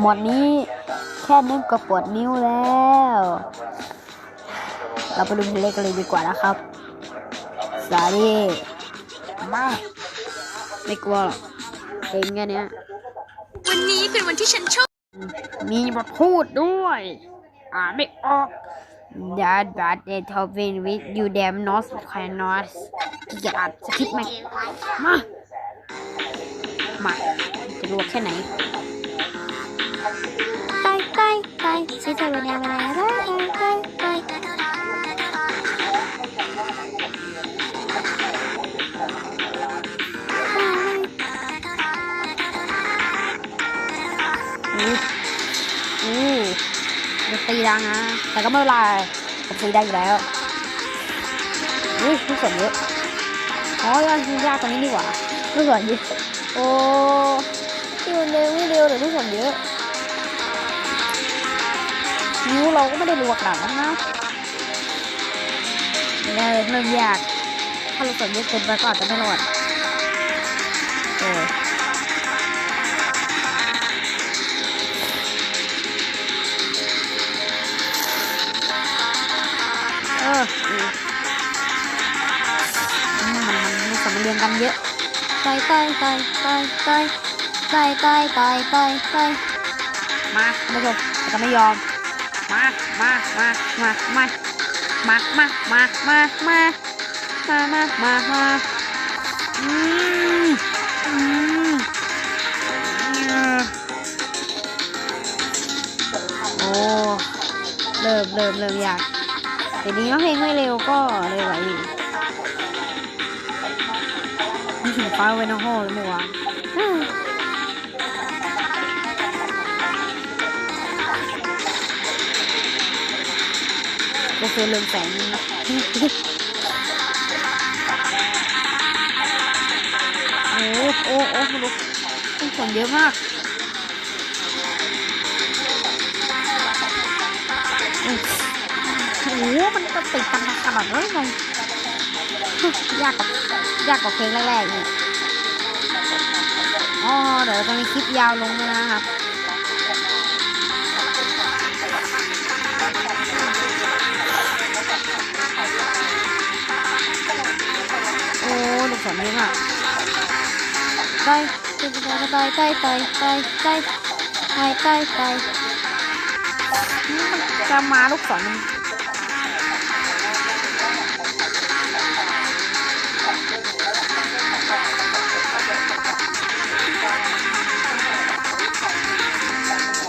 หมดนี้แค่นึกก็ปวดนิ้วแล้ว เราไปดูเพลงเล็กกันเลยดีกว่านะครับสาดีมาไม่กลัวหรอกเพลงแค่เนี้ยวันนี้เป็นวันที่ฉันโชคมีบทพูดด้วย อ่านไม่ออก That bad they talking with you damn not cannot อย่าอ่านสคริปต์ไหมมา มาจะรวกแค่ไหน ไปสิเธอวันนี้วันนี้ไปไปอู้อู้ดนตรีดังนะ แต่ก็ไม่เป็นไรดนตรีได้อยู่แล้วอุ้ยลูกศรเยอะอ๋อยากยากตรงนี้ดีกว่าลูกศรเยอะโอ้ที่มันเร็วไม่เร็วแต่ลูกศรเยอะ นิ้วเราก็ไม่ได้รัวขนาดนั้นนะเนี่ยเริ่มยากถ้าลูกศรเยอะเกินไปก็อาจจะไม่รอดเออเอออืมมันมันมีสำเรียงกันเยอะไปไปไปไปไปไปไปไปไปไปมาท่านผู้ชมเราจะไม่ยอม มามามามามามามามามามามามามามาอืมอืมอืมโอ้เริ่มเริ่มเริ่มยากแต่ดีนะเพลงไม่เร็วก็เลยไหวอยู่นี่ถึงฟ้าไว้ในห้องเลยเมื่อวาน อืมโอเคเริ่มแสงนะโอ้โอ้โอ้ลูกต้องส่งเยอะมากโอ้โหมันจะติดกันขนาดนั้นเลยยากกว่ายากกว่าเพลงแรกๆนี่อ๋อเดี๋ยวจะมีคลิปยาวลงนะครับ อ้ลูกศรเยอะมากไปไปไปไปไปไปไปไปไปไปจะมาลูกศร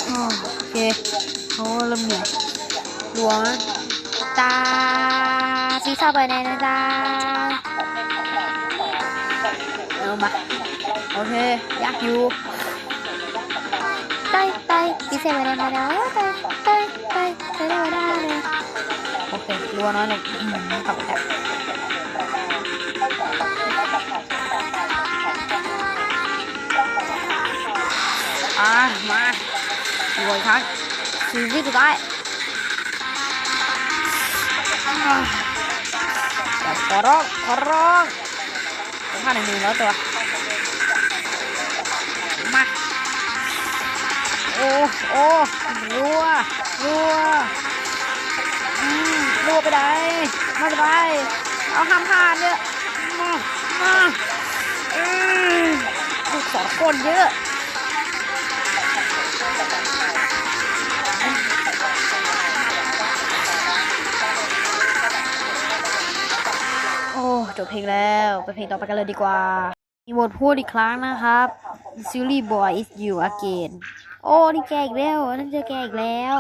โอเคโอ้เริ่มเหนื่อยรัวนะตาสีชอบไปไหนนะตาเอา มา โอเค ยากอยู่ไปไปสีเสไปไหนมาแล้วไปไปไปไปไหนมาแล้วโอเครัวน้อยลงอืมกลับไปแล้วอะมารัวอีกครั้งสี่วิสุดท้ายอะอย่าขอร้องขอร้อง เป็นท่าหนึ่งหนึ่งแล้วตัว มา โอ้ โอ้รัวรัวอืมรัวไปไหนไม่เป็นไรเอาห้ามพลาดเนี่ยมามาอืมลูกสองคนเยอะ จบเพลงแล้ว ไปเพลงต่อไปกันเลยดีกว่า มีบทพูดอีกครั้งนะครับ Silly boy is you again โอ้ นี่แกอีกแล้ว นั่นเจอแกอีกแล้ว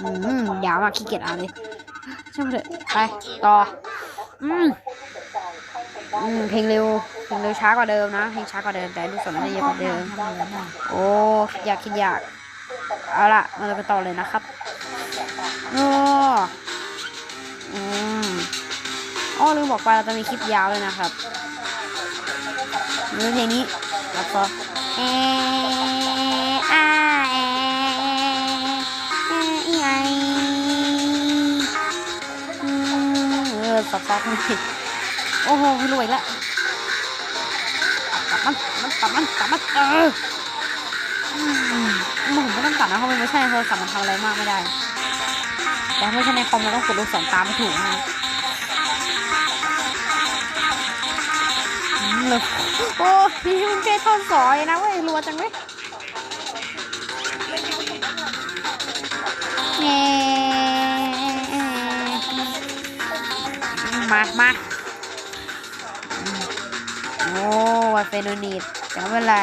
อืมยาวมากขี้เกียจอ่านเลยช่างเถอะไป ต่อ อืมอืมเพลงเร็ว เพลงเร็วช้ากว่าเดิมนะ เพลงช้ากว่าเดิม แต่ดูสนได้เยอะกว่าเดิม โอ้คิดยากคิดอยาก เอาล่ะ มาเราไปต่อเลยนะครับ โอ้ อืมอ้อลืมบอกไปเราจะมีคลิปยาวเลยนะครับนี่เพลงนี้แล้วก็เออาเอเออีไออืมเออสับซับนี่โอ้โหไม่รวยละมันมันตัดมันตัดมันเอออืมผมไม่ต้องตัดนะเพราะมันไม่ใช่โทรศัพท์มันทำอะไรมากไม่ได้ แต่ไม่ใช่ในคอมเราต้องกดลูกศรตามไม่ถูกนะเลยโอ้ยมันเป็นท่อนสอยนะเว้ยรัวจังเว้ยแง่มามาโอ้ไวเฟโนนิดแต่ไม่เป็นไร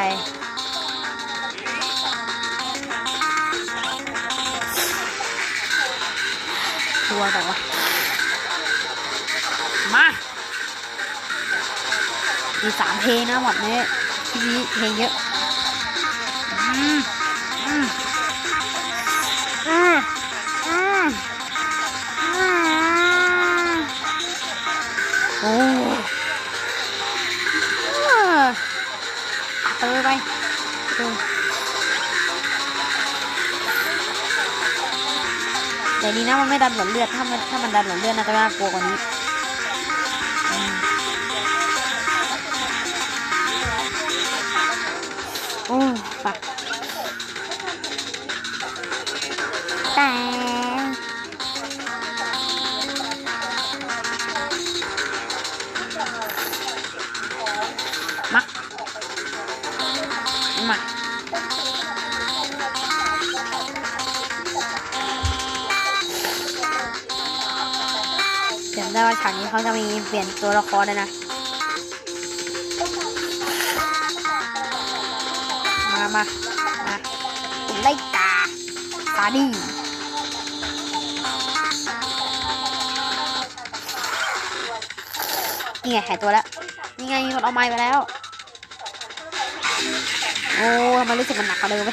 ตัวแต่ว่ามามีสามเพลงนะหมดนี้ทีนี้เพลงเยอะอืมอืมอืมอืมอืมโอ้เออไปเออ แต่ดีนะมันไม่ดันหลอดเลือด ถ้ามันถ้ามันดันหลอดเลือดน่าจะน่ากลัวกว่านี้โอ้าฉากนี้เขาจะมีเปลี่ยนตัวละครเลยนะ มามามาคุณไล่กาตาดีนี่ไงหายตัวแล้ว นี่ไงมีคนเอาไม้ไปแล้ว โอ้ทำไมรู้สึกมันหนักกว่าเดิมไหม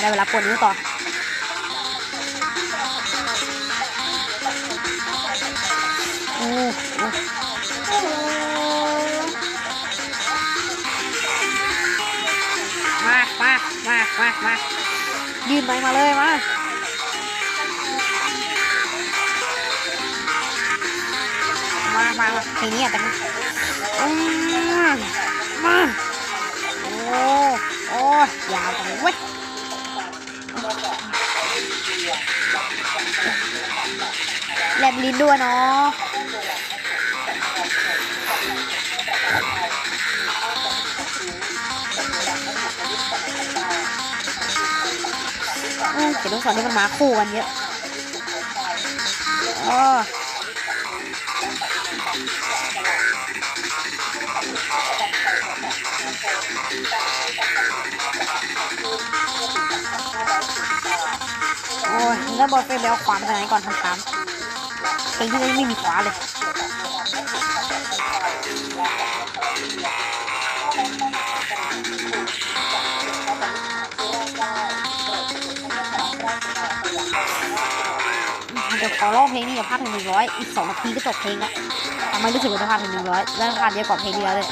ได้เวลาปวดนิ้วต่อ มามามายืนไปมาเลยมามามามาเพลงนี้อะแต่มันมาโอ้โอ้ยยาวจังเว้ยแลบลิ้นด้วยเนาะ อืมเขียนลูกศรที่มันมาคู่กันเยอะเออโอ้ยแล้วบอลเฟรมไปเอาขวาไปไหนก่อนทำตามเพลงที่ไม่มีขวาเลย เดี๋ยวขอร้องเพลงนี้อย่าพลาดถึงหนึ่งร้อยอีกสองนาทีก็จบเพลงแล้วทำไมรู้สึกว่าจะพลาดถึงหนึ่งร้อยแล้วพลาดเยอะกว่าเพลงที่แล้วเลย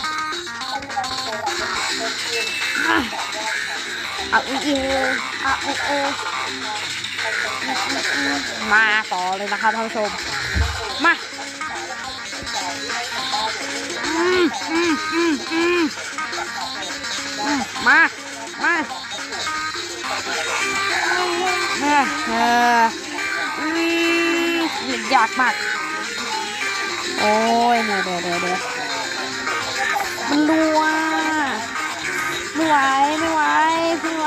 เอาอีอีเอาอีเอมาต่อเลยนะครับท่านผู้ชม มาอืมอืมอืมอือมา มาเออ ยากมาก โอ้ยเดี๋ยวเดี๋ยวเดี๋ยวยวมันรัวไม่ไหวไม่ไหวไม่ไหว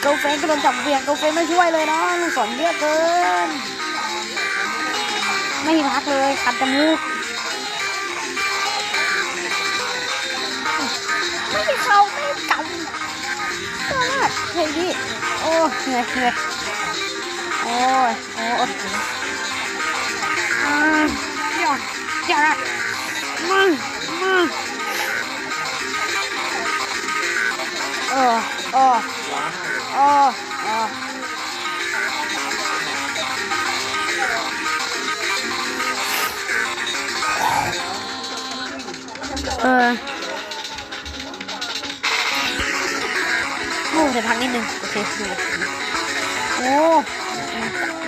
เกาเฟนก็โดนจับเบี่ยงเกาเฟนไม่ช่วยเลยเนาะลูกศรเยอะเกิน ไม่มีพักเลยคันจมูกไม่มีเขาไม่กำตัวมากเพลงนี้โอ้เหนื่อยเหนื่อย โอ้ยโอ้ยอืมอย่าอย่ามึงมึงเออเออเออเออเออโอ้เดี๋ยวพักนิดนึง โอเคดูโอ้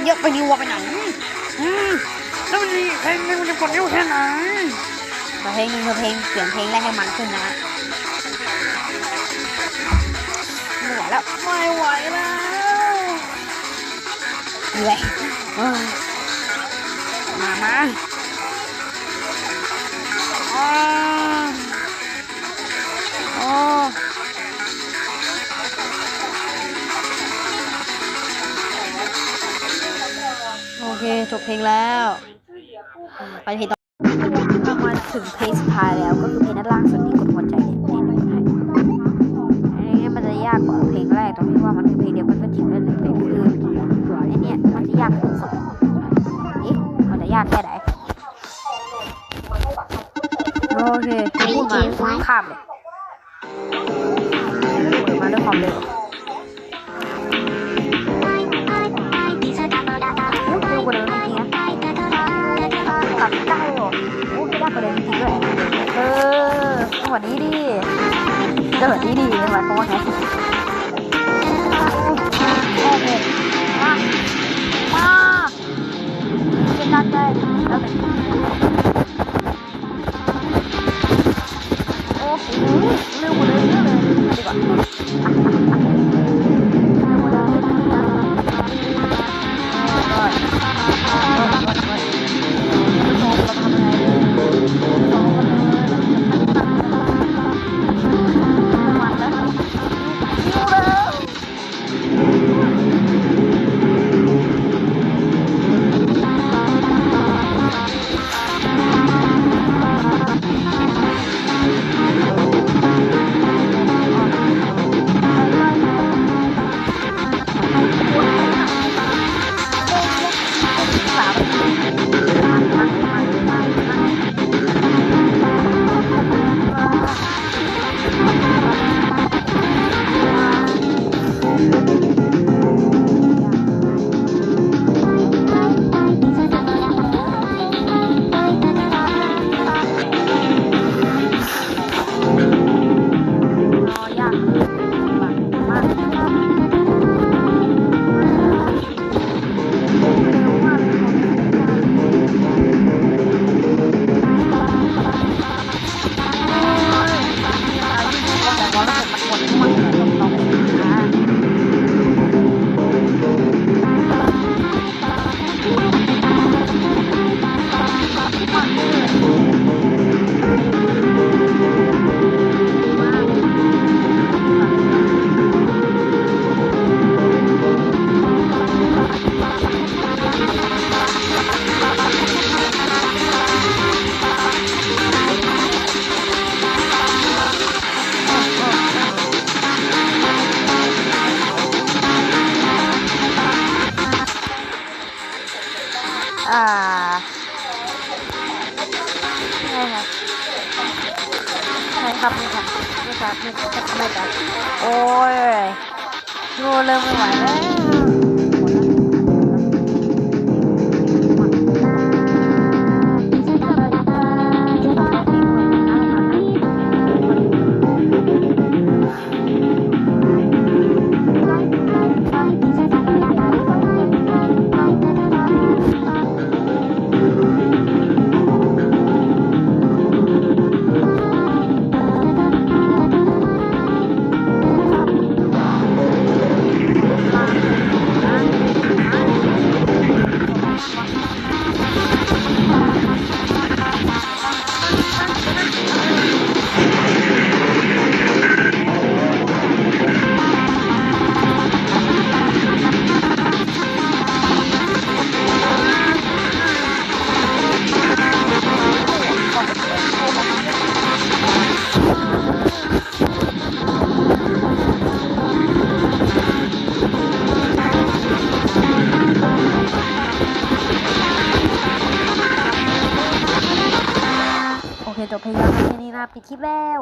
ยอะไปนิวไปไหนอืมเพลงนึงมันจะกดนิ้วแค่ไหนแต่เพลงนึงคือเพลงเปลี่ยนเพลงแรกให้มันขึ้นนะไม่ไหวแล้วไม่ไหวแล้วเหนื่อยมามา จบเพลงแล้ว ไปเพลงต่อเรามาถึงเพลงสุดท้ายแล้วก็คือเพลงด้านล่างสุดที่กดหัวใจเนี่ยเพลงนี้กดอันนี้มันจะยากกว่าเพลงแรกตรงที่ว่ามันคือเพลงเดียวกันก็จริงนั่นแต่คือไอเนี้ยมันจะยากที่สุดนี่มันจะยากแค่ไหนโอเคพูดมาข้ามเลยเปิดมาด้วยความเร็ว วัสดีดิสวัสดีดิหมายความว่าไงโอ้โหมามาเป็นดันได้แล้วเป็นโอ้โหเร็วกว่าเดิมเยอะเลยมาดีกว่า ครับนี่ครับนี่ครับนี่ครับไม่ครับโอ้ยโง่เริ่มไม่ไหวแล้ว ปิดคลิปแล้ว